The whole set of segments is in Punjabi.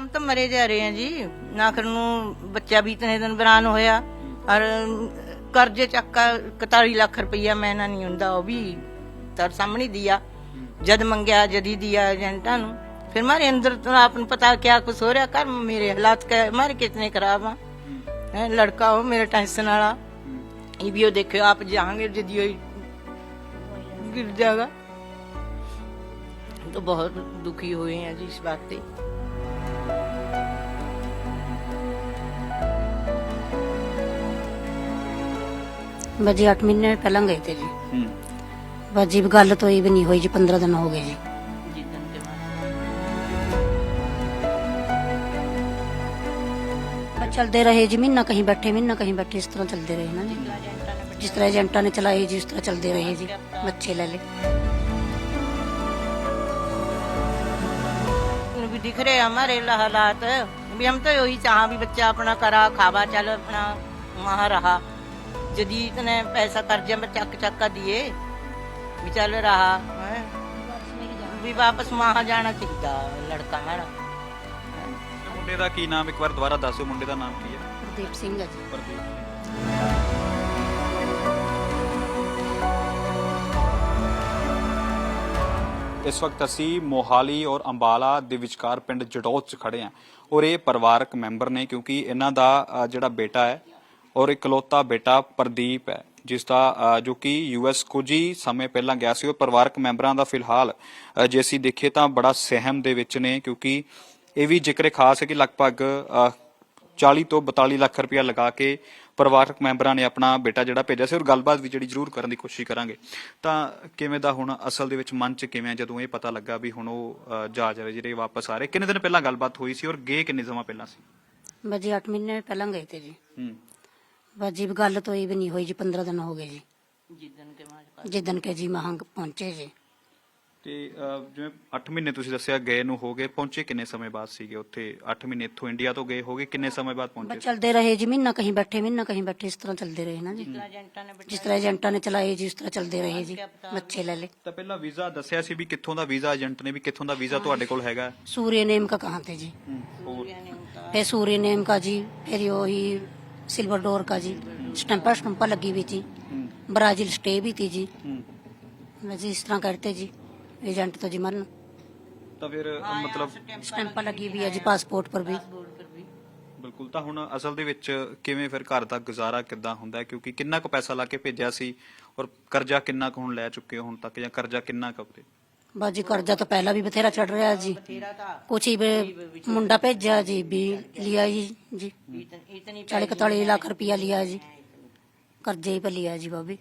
हम तो मरे जा रहे हैं जी नाखर ਨੂੰ ਬੱਚਾ ਵੀ ਇਤਨੇ ਦਿਨ ਬਰਾਨ ਹੋਇਆ ਔਰ ਕਰਜ਼ੇ ਚੱਕਾ 41 ਲੱਖ ਰੁਪਈਆ ਮੈਨਾਂ ਨਹੀਂ ਹੁੰਦਾ ਉਹ ਵੀ ਤਰ ਸਾਹਮਣੇ ਦਿਆ ਜਦ ਮੰਗਿਆ ਜਦੀ ਦਿਆ ਏਜੰਟਾਂ ਨੂੰ ਫਿਰ ਮਾਰੇ ਅੰਦਰ ਤੋਂ ਆਪ ਨੂੰ ਪਤਾ ਕਿਆ ਕੁਛ ਹੋ ਰਿਹਾ ਕਰ ਮੇਰੇ ਹਾਲਾਤ ਕਾ ਮਾਰੇ ਕਿਤਨੇ ਖਰਾਬ ਆ ਹੈ ਲੜਕਾ ਉਹ ਮੇਰਾ ਟੈਂਸ਼ਨ ਵਾਲਾ ਇਹ ਵੀ ਉਹ ਦੇਖਿਓ ਆਪ ਜਾਹਾਂਗੇ ਜਦੀ ਹੋਈ गिर जाएगा तो बहुत दुखी हुए हैं जी इस बात से ਬਸ ਜੀ 8 ਮਹੀਨੇ ਪਹਿਲਾਂ ਗਏ ਤੇ ਜੀ ਹੂੰ ਬਸ ਜੀ ਗੱਲ ਤੋਂ ਇਹ ਵੀ ਨਹੀਂ ਹੋਈ ਜੀ 15 ਦਿਨ ਹੋ ਗਏ ਜੀ जिदन के बाद ਬਸ ਚਲਦੇ ਰਹੇ ਜੀ ਮਹੀਨਾ ਕਹੀਂ ਬੈਠੇ ਮਹੀਨਾ ਕਹੀਂ ਬੈਠੇ ਇਸ ਤਰ੍ਹਾਂ ਚੱਲਦੇ ਰਹੇ ਨਾ ਜੀ ਜਿਸ ਤਰ੍ਹਾਂ ਏਜੰਟਾਂ ਨੇ ਚਲਾਏ ਜੀ ਉਸ ਤਰ੍ਹਾਂ ਚੱਲਦੇ ਰਹੇ ਜੀ ਬੱਚੇ ਲੈ ਲਏ भी दिख रहे हैं हमारे ला- हालात भी हम तो यही चाहा भी बच्चा अपना करा खावा चल अपना वहाँ रहा जदी इतने पैसा कर्जे में चक चक्का दिए भी चल रहा हैं। भी वापस वहाँ जाना चाहिए लड़का हमारा ਤੇ ਮੁੰਡੇ ਦਾ ਕੀ ਨਾਮ ਇੱਕ ਵਾਰ ਦੁਬਾਰਾ ਦੱਸੋ ਮੁੰਡੇ ਦਾ ਨਾਮ ਕੀ ਹੈ ਗੁਰਦੀਪ ਸਿੰਘ ਹੈ ਜੀ ਪ੍ਰਦੀਪ ਇਸ ਵਕਤ ਅਸੀਂ ਮੋਹਾਲੀ ਔਰ ਅੰਬਾਲਾ ਦੇ ਵਿਚਕਾਰ ਪਿੰਡ ਜਟੌਤ 'ਚ ਖੜੇ ਹਾਂ ਔਰ ਇਹ ਪਰਿਵਾਰਕ ਮੈਂਬਰ ਨੇ ਕਿਉਂਕਿ ਇਹਨਾਂ ਦਾ ਅ, ਜਿਹੜਾ ਬੇਟਾ ਹੈ ਔਰ ਇਕਲੌਤਾ ਬੇਟਾ ਪ੍ਰਦੀਪ ਹੈ ਜਿਸ ਦਾ ਜੋ ਕਿ ਯੂਐਸ ਕੁਝ ਹੀ ਸਮੇਂ ਪਹਿਲਾਂ ਗਿਆ ਸੀ ਉਹ ਪਰਿਵਾਰਕ ਮੈਂਬਰਾਂ ਦਾ ਫਿਲਹਾਲ ਜੇ ਅਸੀਂ ਦੇਖੀਏ ਤਾਂ ਬੜਾ ਸਹਿਮ ਦੇ ਵਿੱਚ ਨੇ ਕਿਉਂਕਿ ਇਹ ਵੀ ਜ਼ਿਕਰ ਖਾਸ ਹੈ ਕਿ ਲਗਭਗ ਅ, 40 ਤੋਂ 42 ਲੱਖ ਰੁਪਇਆ ਲਗਾ ਕੇ ਪਰਿਵਾਰਕ ਮੈਂਬਰਾਂ ਨੇ ਆਪਣਾ ਬੇਟਾ ਜਿਹੜਾ ਭੇਜਿਆ ਸੀ ਔਰ ਗੱਲਬਾਤ ਵੀ ਜਿਹੜੀ ਜ਼ਰੂਰ ਕਰਨ ਦੀ ਕੋਸ਼ਿਸ਼ ਕਰਾਂਗੇ। ਤਾਂ ਕਿਵੇਂ ਦਾ ਹੁਣ ਅਸਲ ਦੇ ਵਿੱਚ ਮਨ 'ਚ ਕਿਵੇਂ ਜਦੋਂ ਇਹ ਪਤਾ ਲੱਗਾ ਵੀ ਹੁਣ ਉਹ ਜਹਾਜ਼ ਵਾਲੇ ਜਿਹੜੇ ਵਾਪਸ ਆ ਰਹੇ? ਕਿੰਨੇ ਦਿਨ ਪਹਿਲਾਂ ਗੱਲਬਾਤ ਹੋਈ ਸੀ ਔਰ ਗਏ ਕਿੰਨੇ ਸਮਾਂ ਪਹਿਲਾਂ ਸੀ? ਬਸ ਜੀ 8 ਮਹੀਨੇ ਪਹਿਲਾਂ ਗਏ ਤੇ ਜੀ। ਹੂੰ। ਬਸ ਜੀ ਗੱਲ ਤੋਂ ਇਹ ਵੀ ਨਹੀਂ ਹੋਈ ਜੀ 15 ਦਿਨ ਹੋ ਗਏ ਜੀ जिदन के बाद ਜਿੱਦਨ ਕੇ ਜੀ ਮਹੰਗ ਪਹੁੰਚੇ ਜੀ ਤੇ ਅ, ਜਿਵੇਂ 8 ਮਹੀਨੇ ਤੁਸੀਂ ਦੱਸਿਆ ਗਏ ਨੂੰ ਹੋ ਗਏ ਪਹੁੰਚੇ ਕਿੰਨੇ ਸਮੇਂ ਬਾਅਦ ਸੀਗੇ ਉੱਥੇ 8 ਮਹੀਨੇ ਇੱਥੋਂ ਇੰਡੀਆ ਤੋਂ ਗਏ ਹੋਗੇ ਕਿੰਨੇ ਸਮੇਂ ਬਾਅਦ ਪਹੁੰਚੇ ਬਸ ਚਲਦੇ ਰਹੇ ਜੀ ਮਹੀਨਾ ਕਹੀਂ ਬੈਠੇ ਮਹੀਨਾ ਕਹੀਂ ਬੈਠੇ ਇਸ ਤਰ੍ਹਾਂ ਚੱਲਦੇ ਰਹੇ ਨਾ ਜੀ एजेंटा ने ਜਿਸ ਤਰ੍ਹਾਂ ਏਜੰਟਾਂ ਨੇ ਚਲਾਏ ਜੀ ਉਸ ਤਰ੍ਹਾਂ ਚੱਲਦੇ ਰਹੇ ਜੀ ਬੱਚੇ ਲੈ ਲਏ ਤਾਂ ਪਹਿਲਾਂ ਵੀਜ਼ਾ ਦੱਸਿਆ ਸੀ ਵੀ ਕਿੱਥੋਂ ਦਾ ਵੀਜ਼ਾ ਏਜੰਟ ਨੇ ਵੀ ਕਿੱਥੋਂ ਦਾ ਵੀਜ਼ਾ ਤੁਹਾਡੇ ਕੋਲ ਹੈਗਾ सूर्य नेम का कहाँ थे जी ਹੋਰ फिर सूर्य नेम का जी फिर वही सिल्वर डोर का जी स्टम्पा स्टम्पा लगी हुई थी ਹੂੰ ब्राजील स्टे भी थी जी ਹੂੰ बस इस तरह करते जी एजेंट तो जी मरन ਤਾਂ ਫਿਰ ਮਤਲਬ स्टम्पा लगी हुई है जी पासपोर्ट पर भी ਬਿਲਕੁਲ ਤਾਂ ਹੁਣ ਅਸਲ ਦੇ ਵਿੱਚ ਕਿਵੇਂ ਫਿਰ ਘਰ ਦਾ ਗੁਜ਼ਾਰਾ ਕਿੱਦਾਂ ਹੁੰਦਾ ਹੈ? ਕਿਉਂਕਿ ਕਿੰਨਾ ਕੁ ਪੈਸਾ ਲਾ ਕੇ ਭੇਜਿਆ ਸੀ ਔਰ ਕਰਜ਼ਾ ਕਿੰਨਾ ਕੁ ਹੁਣ ਲੈ ਚੁੱਕੇ ਹੋ ਹੁਣ ਤੱਕ ਜਾਂ ਕਰਜ਼ਾ ਕਿੰਨਾ ਕੁ ਉੱਤੇ ਬਾਜੀ ਕਰਜ਼ਾ ਤਾਂ ਪਹਿਲਾਂ ਵੀ ਬਥੇਰਾ ਚੜ ਰਿਹਾ ਜੀ। ਕੁਛ ਹੀ ਮੁੰਡਾ ਭੇਜਿਆ ਜੀ ਵੀ ਲਿਆ ਜੀ ਜੀ। इतन- इतनी 40 ਲੱਖ ਰੁਪਇਆ ਲਿਆ ਜੀ। ਕਰਜ਼ੇ ਹੀ ਪੇ ਜੀ ਬਾਬੀ।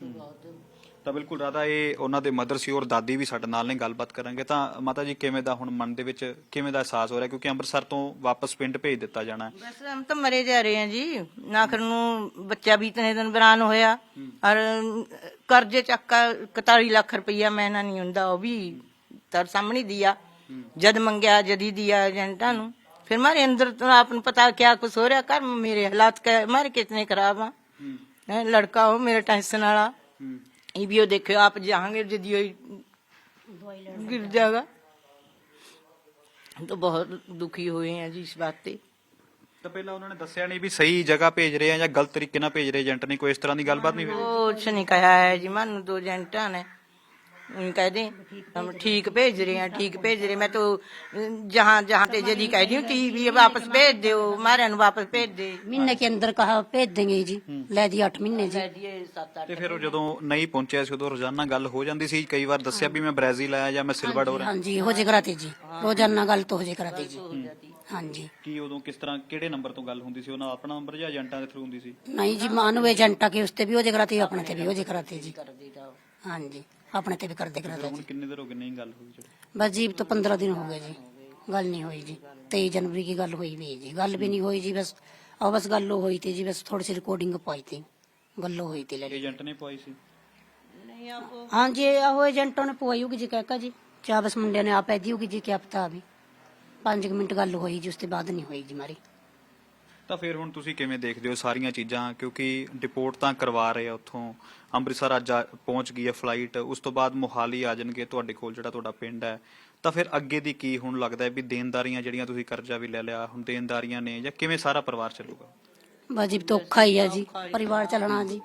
ਤਾਂ ਬਿਲਕੁਲ ਰਾਧਾ ਇਹ ਉਹਨਾਂ ਦੇ ਮਦਰ ਸੀ ਔਰ ਦਾਦੀ ਵੀ ਸਾਡੇ ਨਾਲ ਨੇ ਗੱਲਬਾਤ ਕਰਾਂਗੇ। ਤਾਂ ਮਾਤਾ ਜੀ ਕਿਵੇਂ ਦਾ ਹੁਣ ਮਨ ਦੇ ਵਿੱਚ ਕਿਵੇਂ ਦਾ ਅਹਿਸਾਸ ਹੋ ਰਿਹਾ? ਕਿਉਂਕਿ ਅੰਮ੍ਰਿਤਸਰ ਤੋਂ ਵਾਪਸ ਪਿੰਡ ਭੇਜ ਦਿੱਤਾ ਜਾਣਾ है। बस हम तो मरे जा रहे हैं जी नाखर नु बच्चा भी इतने दिन बरान होया और कर्जे चक्का कतारी लाख रुपया महीना नहीं हुंदा ओ भी ਤਰ ਸਾਹਮਣੇ ਦਿਆ ਜਦ ਮੰਗਿਆ ਜਦੀ ਦਿਆ ਏਜੰਟਾਂ ਨੂੰ ਫਿਰ ਮਾਰੇ ਅੰਦਰ ਤੋਂ ਆਪ ਨੂੰ ਪਤਾ ਕਿਆ ਕੁਛ ਹੋ ਰਿਹਾ ਕਰ ਮੇਰੇ ਹਾਲਾਤ ਕਾ ਮਾਰੇ ਕਿਤਨੇ ਖਰਾਬ ਆ ਹੈ ਲੜਕਾ ਉਹ ਮੇਰਾ ਟੈਂਸ਼ਨ ਵਾਲਾ ਇਹ ਵੀ ਉਹ ਦੇਖਿਓ ਆਪ ਜਾਹਾਂਗੇ ਜਦੀ ਹੋਈ गिर जाएगा तो बहुत दुखी हुए हैं जी इस बात से ਤਾਂ ਪਹਿਲਾਂ ਉਹਨਾਂ ਨੇ ਦੱਸਿਆ ਨਹੀਂ ਵੀ ਸਹੀ ਜਗ੍ਹਾ ਭੇਜ ਰਹੇ ਆ ਜਾਂ ਗਲਤ ਤਰੀਕੇ ਨਾਲ ਭੇਜ ਰਹੇ ਏਜੰਟ ਨੇ ਕੋਈ ਇਸ ਤਰ੍ਹਾਂ ਦੀ ਗੱਲਬਾਤ ਨਹੀਂ ਹੋਈ कुछ नहीं कहा है जी मानो दो एजेंटा ने उन कह दें हम ठीक भेज रहे हैं ठीक भेज रहे हैं। मैं तो जहाँ जहाँ ते जदी कह दी टी भी वापस भेज दो मारे नु वापस भेज दे महीने के अंदर कहा भेज देंगे जी ले दिया आठ महीने जी दिए सात ਤੇ ਫਿਰ ਉਹ ਜਦੋਂ ਨਹੀਂ ਪਹੁੰਚਿਆ ਸੀ ਉਦੋਂ ਰੋਜ਼ਾਨਾ ਗੱਲ ਹੋ ਜਾਂਦੀ ਸੀ ਕਈ ਵਾਰ ਦੱਸਿਆ ਵੀ ਮੈਂ ਬ੍ਰਾਜ਼ੀਲ ਆਇਆ ਜਾਂ ਮੈਂ ਸਿਲਵਾਡੋਰ हाँ जी हो जे कराते जी रोजाना गल तो हो जे कराते जी हाँ जी ਕੀ ਉਦੋਂ ਕਿਸ ਤਰ੍ਹਾਂ ਕਿਹੜੇ ਨੰਬਰ ਤੋਂ ਗੱਲ ਹੁੰਦੀ ਸੀ ਉਹਨਾਂ ਦਾ ਆਪਣਾ ਨੰਬਰ ਜਾਂ ਏਜੰਟਾਂ ਦੇ ਥਰੂ ਹੁੰਦੀ ਸੀ नहीं जी मानो एजेंटा के उसते भी हो जे कराते अपने ते भी हो जे कराते जी हाँ जी ਆਪਣੇ ਤੇ ਵੀ ਕਰਦੇ ਕਰਾਦਾ ਹੁਣ ਕਿੰਨੇ ਦਿਨ ਹੋ ਗਏ ਨਹੀਂ ਗੱਲ ਹੋਈ ਜਿਹੜੀ। ਬਸ ਜੀਬ ਤੋਂ 15 ਦਿਨ ਹੋ ਗਏ ਜੀ। ਗੱਲ ਨਹੀਂ ਹੋਈ ਜੀ। 23 ਜਨਵਰੀ ਦੀ ਗੱਲ ਹੋਈ ਵੀ ਹੈ ਜੀ। ਗੱਲ ਵੀ ਨਹੀਂ ਹੋਈ ਜੀ ਬਸ ਆ ਬਸ ਗੱਲ ਹੋਈ ਤੇ ਜੀ ਬਸ ਥੋੜੀ ਸੀ ਰਿਕਾਰਡਿੰਗ ਪਾਈ ਤੀ। ਗੱਲੋ ਹੋਈ ਤੀ ਲੈ ਏਜੰਟ ਨੇ ਪਾਈ ਸੀ? ਹਾਂਜੀ ਆਹੋ ਏਜੰਟਾਂ ਨੇ ਪਵਾਈ ਹੋਗੀ ਜੀ ਕਹਿਕਾ ਜੀ। ਚਾਹ ਬਸ ਮੁੰਡਿਆਂ ਨੇ ਆਪ ਐਦੀ ਹੋਗੀ ਜੀ ਕਿਆ ਪਤਾ ਵੀ। 5 ਮਿੰਟ ਗੱਲ ਹੋਈ ਜੀ ਉਸ ਤੋਂ ਬਾਅਦ ਨਹੀਂ ਹੋਈ ਜੀ ਮਾਰੀ। ਤਾਂ ਫਿਰ ਹੁਣ ਤੁਸੀਂ ਕਿਵੇਂ ਦੇਖਦੇ ਹੋ ਸਾਰੀਆਂ ਚੀਜ਼ਾਂ? ਕਿਉਂਕਿ ਡਿਪੋਰਟ ਤਾਂ ਕਰਵਾ ਰਹੇ ਆ ਉੱਥੋਂ। ਅੰਮ੍ਰਿਤਸਰ ਅੱਜ ਆ- ਪਹੁੰਚ ਗਈ ਹੈ ਫਲਾਈਟ ਉਸ ਤੋਂ ਬਾਅਦ ਮੋਹਾਲੀ ਆ ਜਾਣਗੇ ਤੁਹਾਡੇ ਕੋਲ ਜਿਹੜਾ ਤੁਹਾਡਾ ਪਿੰਡ ਹੈ। ਤਾਂ ਫਿਰ ਅੱਗੇ ਦੀ ਕੀ ਹੁਣ ਲੱਗਦਾ ਹੈ ਵੀ ਦੇਣਦਾਰੀਆਂ ਜਿਹੜੀਆਂ ਤੁਸੀਂ ਕਰਜ਼ਾ ਵੀ ਲੈ ਲਿਆ ਹੁਣ ਦੇਣਦਾਰੀਆਂ ਨੇ ਜਾਂ ਕਿਵੇਂ ਸਾਰਾ ਪਰਿਵਾਰ ਚੱਲੂਗਾ? ਬਾਜੀ ਤਾਂ ਔਖਾ ਹੀ ਹੈ ਜੀ ਪਰਿਵਾਰ ਚੱਲਣਾ ਜੀ।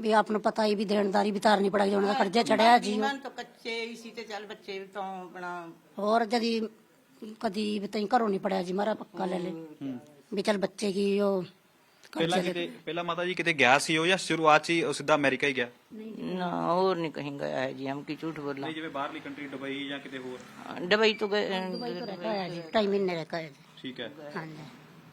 ਵੀ ਆਪ ਨੂੰ ਪਤਾ ਹੀ ਵੀ ਦੇਣਦਾਰੀ ਵੀ ਤਾਰਨੀ ਪੜਾਈ ਉਹਨਾਂ ਦਾ ਕਰਜ਼ਾ ਚੜਿਆ ਜੀ। ਜੀਵਨ ਤਾਂ ਕੱਚੇ ਹੀ ਸੀ ਤੇ ਚੱਲ ਬੱਚੇ ਵੀ ਤਾਂ ਆਪਣਾ ਹੋਰ ਜਦੀ ਕਦੀ ਵੀ ਤਈ ਘਰੋਂ ਨਹੀਂ ਪੜਿਆ ਜੀ ਮਾਰਾ ਪੱਕਾ ਲੈ ਲੈ। ਵੀ ਚੱਲ ਬੱਚੇ ਕੀ ਉਹ ਪਹਿਲਾਂ ਕਰਜ਼ੇ ਕਿਤੇ ਪਹਿਲਾਂ ਮਾਤਾ ਜੀ ਕਿਤੇ ਗਿਆ ਸੀ ਉਹ ਜਾਂ ਸ਼ੁਰੂਆਤ 'ਚ ਹੀ ਉਹ ਸਿੱਧਾ ਅਮਰੀਕਾ ਹੀ ਗਿਆ ना और नहीं कहीं गया है जी हम की झूठ बोला ਨਹੀਂ ਜਿਵੇਂ ਬਾਹਰਲੀ ਕੰਟਰੀ ਦੁਬਈ ਜਾਂ ਕਿਤੇ ਹੋਰ दुबई तो गए ਰਹਿ ਆਇਆ ਜੀ ਢਾਈ ਮਹੀਨੇ ਰਹਿ ਕੇ ਆਇਆ ਜੀ ਠੀਕ ਹੈ ਹਾਂਜੀ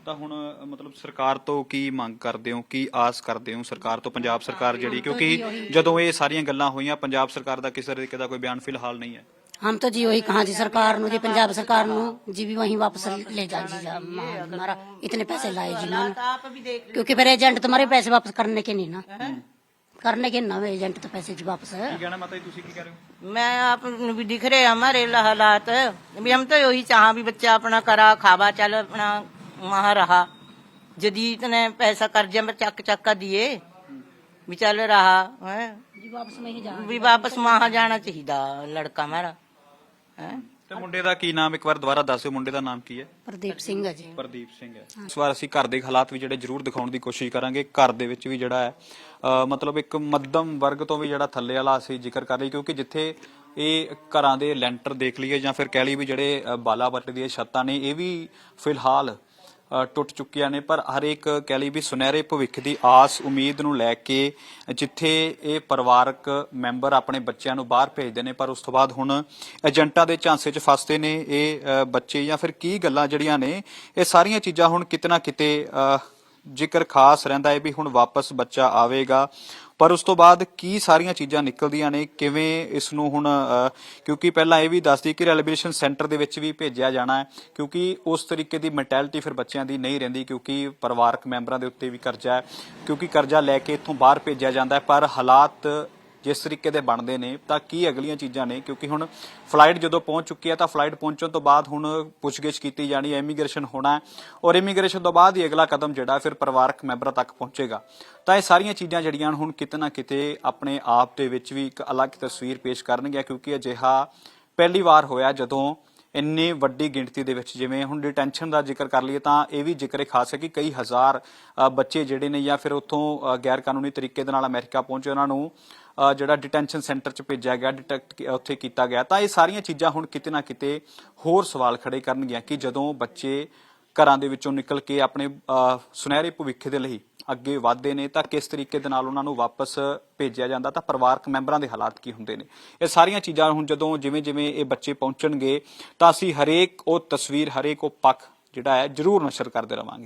ਤਾਂ ਹੁਣ ਅ, ਮਤਲਬ ਸਰਕਾਰ ਤੋਂ ਕੀ ਮੰਗ ਕਰਦੇ ਹੋ ਕੀ ਆਸ ਕਰਦੇ ਹੋ ਸਰਕਾਰ ਤੋਂ ਪੰਜਾਬ ਸਰਕਾਰ ਜਿਹੜੀ ਕਿਉਂਕਿ ਜਦੋਂ ਇਹ ਸਾਰੀਆਂ ਗੱਲਾਂ ਹੋਈਆਂ ਪੰਜਾਬ ਸਰਕਾਰ ਦਾ ਕਿਸੇ ਤਰੀਕੇ ਦਾ ਕੋਈ ਬਿਆਨ ਫਿਲਹਾਲ ਨਹੀਂ ਹੈ हम तो जी वही कहा जी सरकार नु जी पंजाब सरकार नु जी भी वही वापस ले जा जी हमारा इतने पैसे लाए जी ना। क्योंकि फिर एजेंट तुम्हारे पैसे वापस करने के नहीं ना। करने के नवे एजेंट तो पैसे जी वापस। मैं आप भी दिख रहे हमारे हालात। भी हम तो यही चाह भी बच्चा अपना करा खावा चल अपना वहाँ रहा। जदीद इतने पैसा कर्जे में चक चक्का दिए भी चल रहा है। वापस वहाँ जाना चाहिए लड़का मेरा ਤੇ ਮੁੰਡੇ ਦਾ ਕੀ ਨਾਮ? ਇੱਕ ਵਾਰ ਦੁਬਾਰਾ ਦੱਸਿਓ ਮੁੰਡੇ ਦਾ ਨਾਮ ਕੀ ਹੈ? ਪ੍ਰਦੀਪ ਸਿੰਘ ਹੈ ਜੀ। ਪ੍ਰਦੀਪ ਸਿੰਘ ਹੈ। ਇਸ ਵਾਰ ਅਸੀਂ ਘਰ ਦੇ ਹਾਲਾਤ ਵੀ ਜਿਹੜੇ ਜ਼ਰੂਰ ਦਿਖਾਉਣ ਦੀ ਕੋਸ਼ਿਸ਼ ਕਰਾਂਗੇ। ਘਰ ਦੇ ਵਿੱਚ ਵੀ ਜਿਹੜਾ ਹੈ ਮਤਲਬ ਇੱਕ ਮੱਧਮ ਵਰਗ ਤੋਂ ਵੀ ਜਿਹੜਾ ਥੱਲੇ ਵਾਲਾ ਅਸੀਂ ਜ਼ਿਕਰ ਕਰ ਲਈ ਕਿਉਂਕਿ ਜਿੱਥੇ ਇਹ ਘਰਾਂ ਦੇ ਲੈਂਟਰ ਦੇਖ ਲਈਏ ਜਾਂ ਫਿਰ ਕਹਿ ਲਈ ਵੀ ਜਿਹੜੇ ਬਾਲਾ ਬੱਟ ਦੀਆਂ ਛੱਤਾਂ ਨੇ ਇਹ ਵੀ ਫਿਲਹਾਲ ਟੁੱਟ ਚੁੱਕੀਆਂ ਨੇ ਪਰ ਹਰੇਕ ਕਹਿ ਲਈ ਵੀ ਸੁਨਹਿਰੇ ਭਵਿੱਖ ਦੀ ਆਸ ਉਮੀਦ ਨੂੰ ਲੈ ਕੇ ਜਿੱਥੇ ਇਹ ਪਰਿਵਾਰਕ ਮੈਂਬਰ ਆਪਣੇ ਬੱਚਿਆਂ ਨੂੰ ਬਾਹਰ ਭੇਜਦੇ ਨੇ ਪਰ ਉਸ ਤੋਂ ਬਾਅਦ ਹੁਣ ਏਜੰਟਾਂ ਦੇ ਝਾਂਸੇ 'ਚ ਫਸਦੇ ਨੇ ਇਹ ਬੱਚੇ ਜਾਂ ਫਿਰ ਕੀ ਗੱਲਾਂ ਜਿਹੜੀਆਂ ਨੇ ਇਹ ਸਾਰੀਆਂ ਚੀਜ਼ਾਂ ਹੁਣ ਕਿਤੇ ਨਾ ਕਿਤੇ ਅ, ਜ਼ਿਕਰ ਖਾਸ ਰਹਿੰਦਾ ਹੈ ਵੀ ਹੁਣ ਵਾਪਸ ਬੱਚਾ ਆਵੇਗਾ। ਪਰ ਉਸ ਤੋਂ ਬਾਅਦ ਕੀ ਸਾਰੀਆਂ ਚੀਜ਼ਾਂ ਨਿਕਲਦੀਆਂ ਨੇ? ਕਿਵੇਂ ਇਸ ਨੂੰ ਹੁਣ ਕਿਉਂਕਿ ਪਹਿਲਾਂ ਇਹ ਵੀ ਦੱਸਦੀ ਕਿ ਰੈਲੀਬ੍ਰੇਸ਼ਨ ਸੈਂਟਰ ਦੇ ਵਿੱਚ ਵੀ ਭੇਜਿਆ ਜਾਣਾ ਹੈ, ਕਿਉਂਕਿ ਉਸ ਤਰੀਕੇ ਦੀ ਮੈਂਟੈਲਿਟੀ ਫਿਰ ਬੱਚਿਆਂ ਦੀ ਨਹੀਂ ਰਹਿੰਦੀ, ਕਿਉਂਕਿ ਪਰਿਵਾਰਕ ਮੈਂਬਰਾਂ ਦੇ ਉੱਤੇ ਵੀ ਕਰਜ਼ਾ ਹੈ, ਕਿਉਂਕਿ ਕਰਜ਼ਾ ਲੈ ਕੇ ਇੱਥੋਂ ਬਾਹਰ ਭੇਜਿਆ ਜਾਂਦਾ ਹੈ, ਪਰ ਹਾਲਾਤ ਜਿਸ ਤਰੀਕੇ ਦੇ ਬਣਦੇ ਨੇ, ਤਾਂ ਕੀ ਅਗਲੀਆਂ ਚੀਜ਼ਾਂ ਨੇ? ਕਿਉਂਕਿ ਹੁਣ ਫਲਾਈਟ ਜਦੋਂ ਪਹੁੰਚ ਚੁੱਕੀ ਹੈ, ਤਾਂ ਫਲਾਈਟ ਪਹੁੰਚਣ ਤੋਂ ਬਾਅਦ ਹੁਣ ਪੁੱਛਗਿੱਛ ਕੀਤੀ ਜਾਣੀ ਹੈ ਇਮੀਗ੍ਰੇਸ਼ਨ ਹੋਣਾ ਔਰ ਇਮੀਗ੍ਰੇਸ਼ਨ ਤੋਂ ਬਾਅਦ ਹੀ ਅਗਲਾ ਕਦਮ ਜਿਹੜਾ ਫਿਰ ਪਰਿਵਾਰਕ ਮੈਂਬਰਾਂ ਤੱਕ ਪਹੁੰਚੇਗਾ। ਤਾਂ ਇਹ ਸਾਰੀਆਂ ਚੀਜ਼ਾਂ ਜਿਹੜੀਆਂ ਹੁਣ ਕਿਤੇ ਨਾ ਕਿਤੇ ਆਪਣੇ ਆਪ ਦੇ ਵਿੱਚ ਵੀ ਇੱਕ ਅਲੱਗ ਤਸਵੀਰ ਪੇਸ਼ ਕਰਨਗੀਆਂ, ਕਿਉਂਕਿ ਅਜਿਹਾ ਪਹਿਲੀ ਵਾਰ ਹੋਇਆ ਜਦੋਂ ਇੰਨੀ ਵੱਡੀ ਗਿਣਤੀ ਦੇ ਵਿੱਚ, ਜਿਵੇਂ ਹੁਣ ਡਿਟੈਂਸ਼ਨ ਦਾ ਜ਼ਿਕਰ ਕਰ ਲਈਏ ਤਾਂ ਇਹ ਵੀ ਜ਼ਿਕਰ ਖਾਸ ਹੈ ਕਿ ਕਈ ਹਜ਼ਾਰ ਬੱਚੇ ਜਿਹੜੇ ਨੇ ਜਾਂ ਫਿਰ ਉੱਥੋਂ ਗੈਰ ਕਾਨੂੰਨੀ ਤਰੀਕੇ ਦੇ ਨਾਲ ਅਮਰੀਕਾ ਪਹੁੰਚੇ, ਉਹਨਾਂ ਨੂੰ ਜਿਹੜਾ ਡਿਟੈਂਸ਼ਨ ਸੈਂਟਰ 'ਚ ਭੇਜਿਆ ਗਿਆ ਡਿਟੈਕਟ ਉੱਥੇ ਕੀਤਾ ਗਿਆ। ਤਾਂ ਇਹ ਸਾਰੀਆਂ ਚੀਜ਼ਾਂ ਹੁਣ ਕਿਤੇ ਨਾ ਕਿਤੇ ਹੋਰ ਸਵਾਲ ਖੜੇ ਕਰਨਗੀਆਂ ਕਿ ਜਦੋਂ ਬੱਚੇ ਘਰਾਂ ਦੇ ਵਿੱਚੋਂ ਨਿਕਲ ਕੇ ਆਪਣੇ ਸੁਨਹਿਰੇ ਭਵਿੱਖ ਦੇ ਲਈ ਅੱਗੇ ਵਧਦੇ ਨੇ, ਤਾਂ ਕਿਸ ਤਰੀਕੇ ਦੇ ਨਾਲ ਉਹਨਾਂ ਨੂੰ ਵਾਪਸ ਭੇਜਿਆ ਜਾਂਦਾ, ਤਾਂ ਪਰਿਵਾਰਕ ਮੈਂਬਰਾਂ ਦੇ ਹਾਲਾਤ ਕੀ ਹੁੰਦੇ ਨੇ? ਇਹ ਸਾਰੀਆਂ ਚੀਜ਼ਾਂ ਹੁਣ ਜਦੋਂ ਜਿਵੇਂ ਜਿਵੇਂ ਇਹ ਬੱਚੇ ਪਹੁੰਚਣਗੇ, ਤਾਂ ਅਸੀਂ ਹਰੇਕ ਉਹ ਤਸਵੀਰ, ਹਰੇਕ ਉਹ ਪੱਖ ਜਿਹੜਾ ਹੈ ਜ਼ਰੂਰ ਨਸ਼ਰ ਕਰਦੇ ਰਵਾਂਗੇ।